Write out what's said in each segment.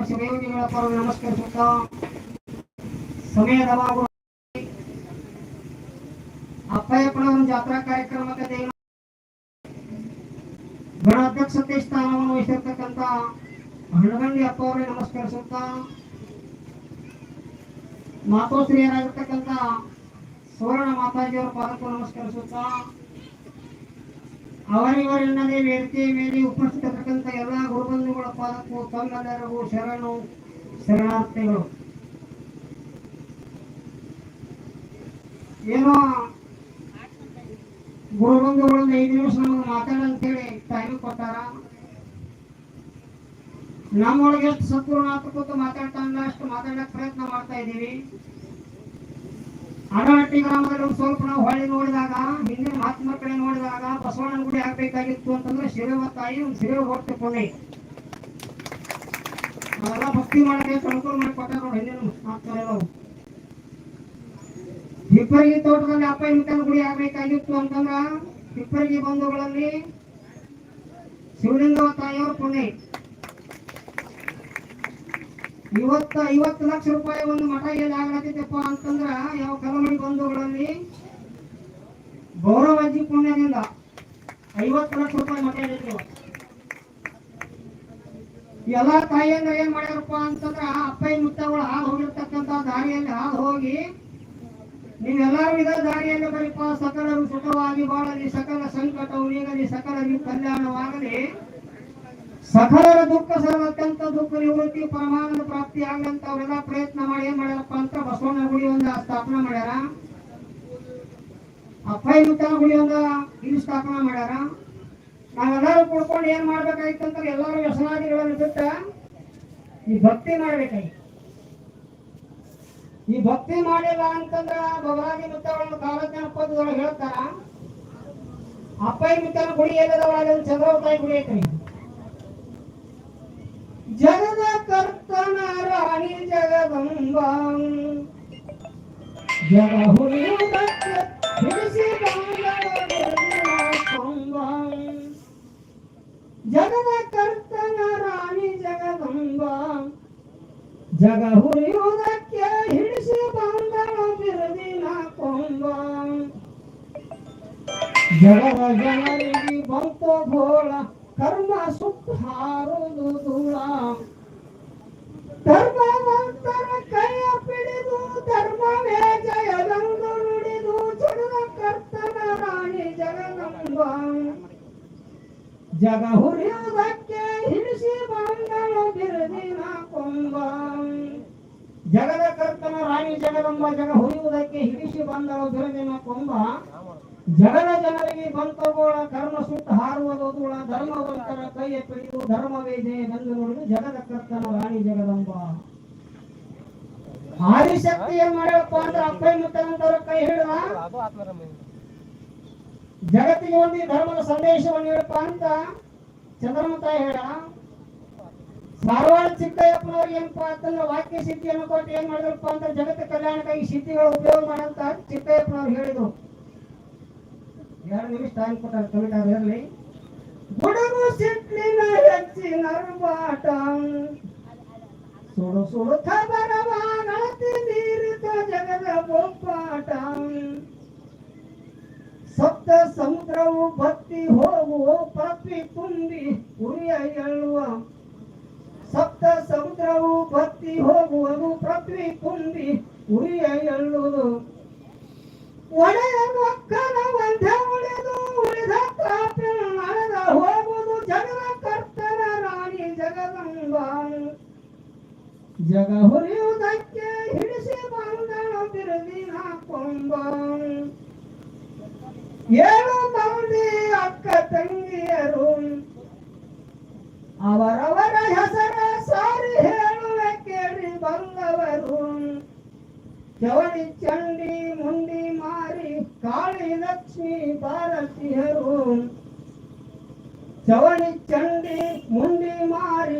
ಶಿವಯೋಗಿಗಳ ಪರವಾಗಿ ನಮಸ್ಕರಿಸುತ್ತಾ ಸಮಯದ ಅಭಾವ ಅಪ್ಪಯ್ಯಪ್ಪನವರ ಜಾತ್ರಾ ಕಾರ್ಯಕ್ರಮಕ್ಕೆ ದೇವ ಗಣಾಧ್ಯಕ್ಷತೆ ಸ್ಥಾನವನ್ನು ವಹಿಸಿರ್ತಕ್ಕಂಥ ಹಣಗಂಡಿ ಅಪ್ಪ ಅವರಿಗೆ ನಮಸ್ಕರಿಸುತ್ತಾ ಮಾತೋಶ್ರೀಯರಾಗಿರ್ತಕ್ಕಂಥ ಸುವರ್ಣ ಮಾತಾಜಿಯವರ ಪಾದಕ್ಕೂ ನಮಸ್ಕರಿಸುತ್ತಾ ಅವರಿವರೆಲ್ಲದೆ ವೇದಿಕೆಯ ಮೇಲೆ ಉಪಸ್ಥಿತರ್ತಕ್ಕಂಥ ಎಲ್ಲ ಗುರುಬಂಧುಗಳ ಪಾದಕ್ಕೂ ತಮ್ಮೆಲ್ಲರಿಗೂ ಶರಣು ಶರಣಾರ್ಥಿಗಳು. ಏನೋ ಗುರುಬಂಧುಗಳನ್ನ ಐದು ನಿಮಿಷ ನಮಗೆ ಮಾತಾಡಂತೇಳಿ ಟೈಮ್ ಕೊಟ್ಟಾರ? ನಮ್ಮೊಳಗೆ ಎಷ್ಟು ಕೂತು ಮಾತಾಡ್ತಾ ಅಷ್ಟು ಮಾತಾಡಕ್ ಪ್ರಯತ್ನ ಮಾಡ್ತಾ ಇದ್ದೀವಿ. ಅಡಹಟ್ಟಿ ಗ್ರಾಮದಲ್ಲಿ ಸ್ವಲ್ಪ ನಾವು ಹೊಳೆ ನೋಡಿದಾಗ, ಹಿಂದಿನ ಮಹಾತ್ಮ ಕಡೆ ನೋಡಿದಾಗ ಬಸವಣ್ಣನ ಗುಡಿ ಆಗ್ಬೇಕಾಗಿತ್ತು ಅಂತಂದ್ರೆ ಶಿರವ ತಾಯಿ, ಒಂದು ಶಿರವ ಹೊಟ್ಟೆ ಕೊಂಡೆ. ಅವೆಲ್ಲ ಭಕ್ತಿ ಮಾಡಕ್ಕೆ ಅನುಕೂಲ ಮಾಡಿ ಕೊಟ್ಟಾರ ನೋಡಿ ಹಿಂದಿನ ತೋಟದಲ್ಲಿ ಅಪ್ಪ ಮುತ್ತನ ಗುಡಿ ಆಗ್ಬೇಕಾಗಿತ್ತು ಅಂತಂದ್ರ ಹಿಪ್ಪರಗಿ ಬಂಧುಗಳಲ್ಲಿ ಶಿವಲಿಂಗ ತಾಯಿಯವರು ಪುಣ್ಯ ಇವತ್ತ ಐವತ್ತು ಲಕ್ಷ ರೂಪಾಯಿ ಒಂದು ಮಠ ಎಲ್ಲಿ ಆಗ್ಲತ್ತಿದ್ದಪ್ಪ ಅಂತಂದ್ರ ಯಾವ ಕಲಮಡಿ ಬಂಧುಗಳಲ್ಲಿ ಗೌರವಜ್ಜಿ ಪುಣ್ಯದಿಂದ ಐವತ್ತು ಲಕ್ಷ ರೂಪಾಯಿ ಮಠ ಎಲ್ಲಿತ್ತು ಎಲ್ಲಾ ತಾಯಿಯಂದ್ರ ಏನ್ ಮಾಡ್ಯಾರಪ್ಪ ಅಂತಂದ್ರ ಅಪ್ಪಯ್ಯ ಮುತ್ತಗಳು ಹಾ ಹೋಗಿರ್ತಕ್ಕಂತ ದಾರಿಯಲ್ಲಿ ಹಾ ಹೋಗಿ ನೀವೆಲ್ಲರೂ ಇದ ದಾರಿಯಲ್ಲಿ ಬರೀಪ ಸಕಲರು ಸುಖವಾಗಿ ಬಾಳಲಿ, ಸಕಲ ಸಂಕಟವು ನೀಗಲಿ, ಸಕಲರಿಗೂ ಕಲ್ಯಾಣವಾಗಲಿ. ಸಕಲರ ದುಃಖ ಸರ್ವ ಅತ್ಯಂತ ದುಃಖ ನಿವೃತ್ತಿ ಪರಮಾನಂದ ಪ್ರಾಪ್ತಿ ಆಗಂತ ಅವರೆಲ್ಲ ಪ್ರಯತ್ನ ಮಾಡಿ ಏನ್ ಮಾಡ್ಯಾರಪ್ಪ ಅಂತ ಬಸವಣ್ಣ ಗುಡಿ ಒಂದ ಸ್ಥಾಪನೆ ಮಾಡ್ಯಾರ. ಅಪ್ಪಯ್ಯ ಮುತ್ತನ ಗುಡಿ ಒಂದ ಇಲ್ಲಿ ಸ್ಥಾಪನೆ ಮಾಡ್ಯಾರ. ನಾವೆಲ್ಲರೂ ಕೂಡ್ಕೊಂಡು ಏನ್ ಮಾಡ್ಬೇಕಾಯ್ತು ಅಂತ ಎಲ್ಲರೂ ವ್ಯಸನಾದಿಗಳನ್ನು ಬಿಟ್ಟ ಈ ಭಕ್ತಿ ಮಾಡ್ಬೇಕಾಯ್ತು ಈ ಭಕ್ತಿ ಮಾಡಿಲ್ಲ ಅಂತಂದ್ರ ಬಬರಾಗಿ ಮುತ್ತಗಳನ್ನು ಕಾಲಜ್ಞಾನ ಪದದೊಳಗೆ ಹೇಳ್ತಾರ. ಅಪ್ಪಯ್ಯ ಮುತ್ತನ ಗುಡಿ ಎಲ್ಲದೊಳಗೆ ಒಂದು ಚಂದ್ರವತಾಯಿ ಗುಡಿ ಐತ್ರಿ ಜಗದ ಕರ್ತನ ರಾಣಿ ಜಗದಂಬ ಜಗ ಹುರಿಯುವುದಕ್ಕೆ ಹಿಡಿಸಿ ಕೊಂಬ ಜಗದ ಕರ್ತನ ರಾಣಿ ಜಗದಂಬ ಜಗ ಹುರಿಯುವುದಕ್ಕೆ ಹಿಡಿಸಿ ಬಂದಳು ಬಿರುದಿನ ಕೊಂಬ ಜಗದ ಜನರಿಗೆ ಬಂತು ಗೋಳ ಕರ್ಮ ಸುತ್ತಾರುವುದು ಧೂಳ ಧರ್ಮವಂತರ ಕೈಯ ಪಿಡಿದು, ಧರ್ಮವೇ ಜಯದಂದು ನುಡಿದು ಜಗದ ಕರ್ತನ ರಾಣಿ ಜಗದಂಬ. ಜಗ ಹುರಿಯುವುದಕ್ಕೆ ಹಿಡಿಸಿ ಬಂದಳು ಬಿರುದಿನ ಕೊಂಬ. ಜಗದ ಕರ್ತನ ರಾಣಿ ಜಗದಂಬ, ಜಗ ಹುರಿಯುವುದಕ್ಕೆ ಹಿಡಿಸಿ ಬಂದಳು ಬಿರುದಿನ ಕೊಂಬ. ಜಗದ ಜನರಿಗೆ ಬಂತಗೋಳ ಕರ್ಮ ಸುಟ್ಟು ಧರ್ಮ ಧರ್ಮವಂತರ ಕೈಯ ಪಿಡಿದು ಧರ್ಮವೇದೆ ಬಂದು ನೋಡಿದು ಜಗದ ಕರ್ತನ ರಾಣಿ ಜಗದಂಬ. ಆದಿಶಕ್ತಿ ಏನ್ ಅಂದ್ರೆ ಅಪ್ಪೈ ಮುತ್ತನಂತವ್ರ ಕೈ ಹಿಡಿದ ಜಗತ್ತಿಗೆ ಒಂದು ಧರ್ಮದ ಸಂದೇಶವನ್ನು ಹೇಳಪ್ಪ ಅಂತ ಚಂದ್ರಮತ ಹೇಳ. ಸಾರವಾಡ ಚಿಕ್ಕಯ್ಯಪ್ಪನವ್ರಿಗೆ ಏನಪ್ಪ ಅಂತಂದ್ರೆ ವಾಕ್ಯ ಸಿದ್ಧಿಯನ್ನು ಕೊಟ್ಟು ಏನ್ ಮಾಡಿದ್ರಪ್ಪ ಅಂತ ಜಗತ್ತ ಕಲ್ಯಾಣಕ್ಕಾಗಿ ಸಿದ್ಧಿಗಳ ಉಪಯೋಗ ಮಾಡಂತ ಚಿಕ್ಕಯ್ಯಪ್ಪನವ್ರು ಹೇಳಿದ್ರು. ಎರಡು ನಿಮಿಷ ಟೈಮ್ ಕೊಟ್ಟಾರ ಕಮಿಟಾರ್ ಇರಲಿ ಗುಡುಗು ಸಿಟ್ಟಿನ ಹೆಚ್ಚಿನ ಬಾಟ ಸುಡು ಸುಡು ಖಬರವಾಗತಿ ನೀರಿತ ಜಗದ ಬೊಪ್ಪಾಟ ಸಪ್ತ ಸಮುದ್ರವು ಬತ್ತಿ ಹೋಗುವ ಪಪ್ಪಿ ತುಂಬಿ ಉರಿಯ ಎಳ್ಳುವ ಸಪ್ತ ಸಮುದ್ರವು ಬತ್ತಿ ಹೋಗುವುದು ಪೃಥ್ವಿ ತುಂಬಿ ಉರಿಯ ಎಳ್ಳುವುದು ಒಡೆಯ ಜಗ ಹುರಿಯುವುದಕ್ಕೆ ಹಿಡಿಸಿ ಬಂದಳು ಬಿರುದಿನ ಕೊಂಬ ಏಳು ಮಂದಿ ಅಕ್ಕ ತಂಗಿಯರು ಅವರವರ ಹೆಸರ ಸಾರಿ ಹೇಳುವೆ ಕೇಳಿ ಬಂದವರು ಚವಳಿ ಚಂಡಿ ಮುಂಡಿ ಮಾರಿ ಕಾಳಿ ಲಕ್ಷ್ಮಿ ಭಾರತೀಯರು ಚವಳಿ ಚಂಡಿ ಮುಂಡಿ ಮಾರಿ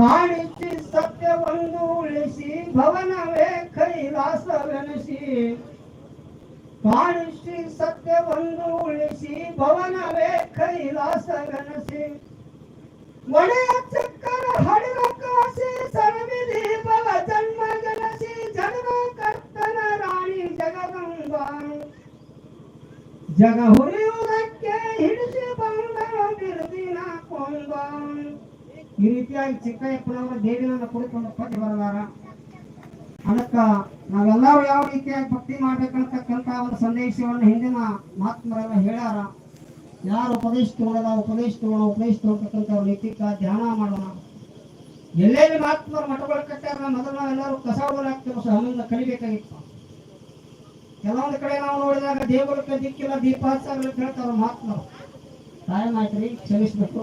ભાણિતી સત્ય બંધુ લસી ભવન વે કૈલાસ વનસી ભાણિતી સત્ય બંધુ લસી ભવન વે કૈલાસ વનસી વડે ચક્કર હડ કાશે સર્વિધિ ભવ જન્મ જનસી જન્મ કર્તન રાણી જગદંબા જગહુ ಚಿಕ್ಕಯ್ಯಪ್ಪನವರ ದೇವಿನನ್ನ ಕುಳಿತುಕೊಂಡು ಪಟ್ಟಿ ಬರಲಾರ. ಅದಕ್ಕ ನಾವೆಲ್ಲರೂ ಯಾವ ರೀತಿಯಾಗಿ ಭಕ್ತಿ ಮಾಡ್ಬೇಕಂತಕ್ಕಂತ ಒಂದು ಸಂದೇಶವನ್ನು ಹಿಂದಿನ ಮಹಾತ್ಮರೆಲ್ಲ ಹೇಳ್ಯಾರ. ಯಾರು ಉಪದೇಶ ತಗೊಳ್ಳಲ್ಲ ಉಪದೇಶ ತಗೊಳ್ಳೋ ಉಪದೇಶ ತಗೊಳ್ತಕ್ಕಂಥ ನೈತಿಕ ಧ್ಯಾನ ಮಾಡೋಣ. ಎಲ್ಲೆಲ್ಲಿ ಮಹಾತ್ಮರು ಮಠಗಳು ಕಟ್ಟಾರ ಮೊದಲು ನಾವೆಲ್ಲರೂ ಕಸ ಹೊಡಲಾಗ್ತೇವೆ ಹಮ್ಮಿಂದ ಕಲಿಬೇಕಾಗಿತ್ತು. ಕೆಲವೊಂದು ಕಡೆ ನಾವು ನೋಡಿದಾಗ ದೇವರಿಗೆ ದಿಕ್ಕಿಲ್ಲ ದೀಪ ಕೇಳ್ತಾರ ಮಹಾತ್ಮರು. ಟೈಮ್ ಆಯ್ತ್ರಿ, ಕ್ಷಮಿಸ್ಬೇಕು.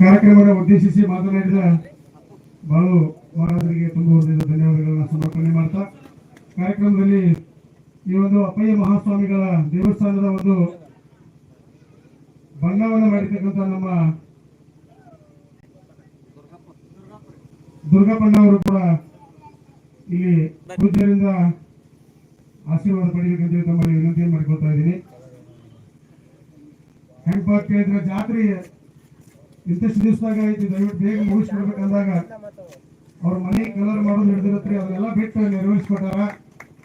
ಕಾರ್ಯಕ್ರಮವನ್ನು ಉದ್ದೇಶಿಸಿ ಮಾತನಾಡಿದ ಬಾಳು ಮಹಾರಾಜರಿಗೆ ತುಂಬ ಹೃದಯದ ಧನ್ಯವಾದಗಳನ್ನು ಸಮರ್ಪಣೆ ಮಾಡ್ತಾ, ಕಾರ್ಯಕ್ರಮದಲ್ಲಿ ಈ ಒಂದು ಅಪ್ಪಯ್ಯ ಮಹಾಸ್ವಾಮಿಗಳ ದೇವಸ್ಥಾನದ ಒಂದು ಬಣ್ಣವನ್ನು ಮಾಡಿರ್ತಕ್ಕಂಥ ನಮ್ಮ ದುರ್ಗಪ್ಪಣ್ಣ ಅವರು ಕೂಡ ಇಲ್ಲಿ ಪೂಜ್ಯರಿಂದ ಆಶೀರ್ವಾದ ಪಡೆಯಬೇಕಂತ ತಮ್ಮಲ್ಲಿ ವಿನಂತಿಯನ್ನು ಮಾಡಿಕೊಳ್ತಾ ಇದ್ದೀನಿ. ಹೆಂಗಪ್ಪ ಕೇಳಿದ್ರೆ ಜಾತ್ರೆ ಇಂತಿಷ್ಟು ದಿವಸದಾಗ ಐತಿ ದಯವಿಟ್ಟು ಬೇಗ ಮುಗಿಸ್ಕೊಡ್ಬೇಕಂದಾಗ ಅವ್ರ ಮನೆ ಕಲರ್ ಮಾಡೋದು ಹಿಡಿದಿರತ್ರಿ ಅದನ್ನೆಲ್ಲ ಬಿಟ್ಟು ನೆರವೇರಿಸ್ಕೊಟ್ಟಾರ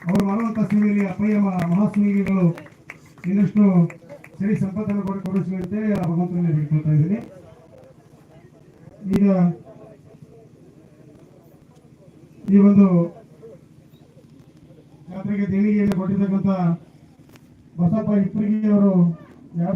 ಅವ್ರು ಮಾಡುವಂತ ಸೇವೆಯಲ್ಲಿ ಅಪ್ಪಯ್ಯ ಮಹಾಸ್ವಾಮಿಗಳು ಇನ್ನಷ್ಟು ಸರಿ ಸಂಪತ್ತನ್ನು ಕೊಡಿ ಕೊಡಿಸ್ಲಿ ಅಂತೇಳಿ ಆ ಭಗವಂತನಲ್ಲಿ ಬಿಟ್ಕೊಳ್ತಾ ಇದ್ದೀನಿ. ಈಗ ಈ ಒಂದು ಜಾತ್ರೆಗೆ ದೇಣಿಗೆಯನ್ನು ಕೊಟ್ಟಿರ್ತಕ್ಕಂಥ ಬಸಪ್ಪ ಇಪ್ಪರಿಗೆ ಅವರು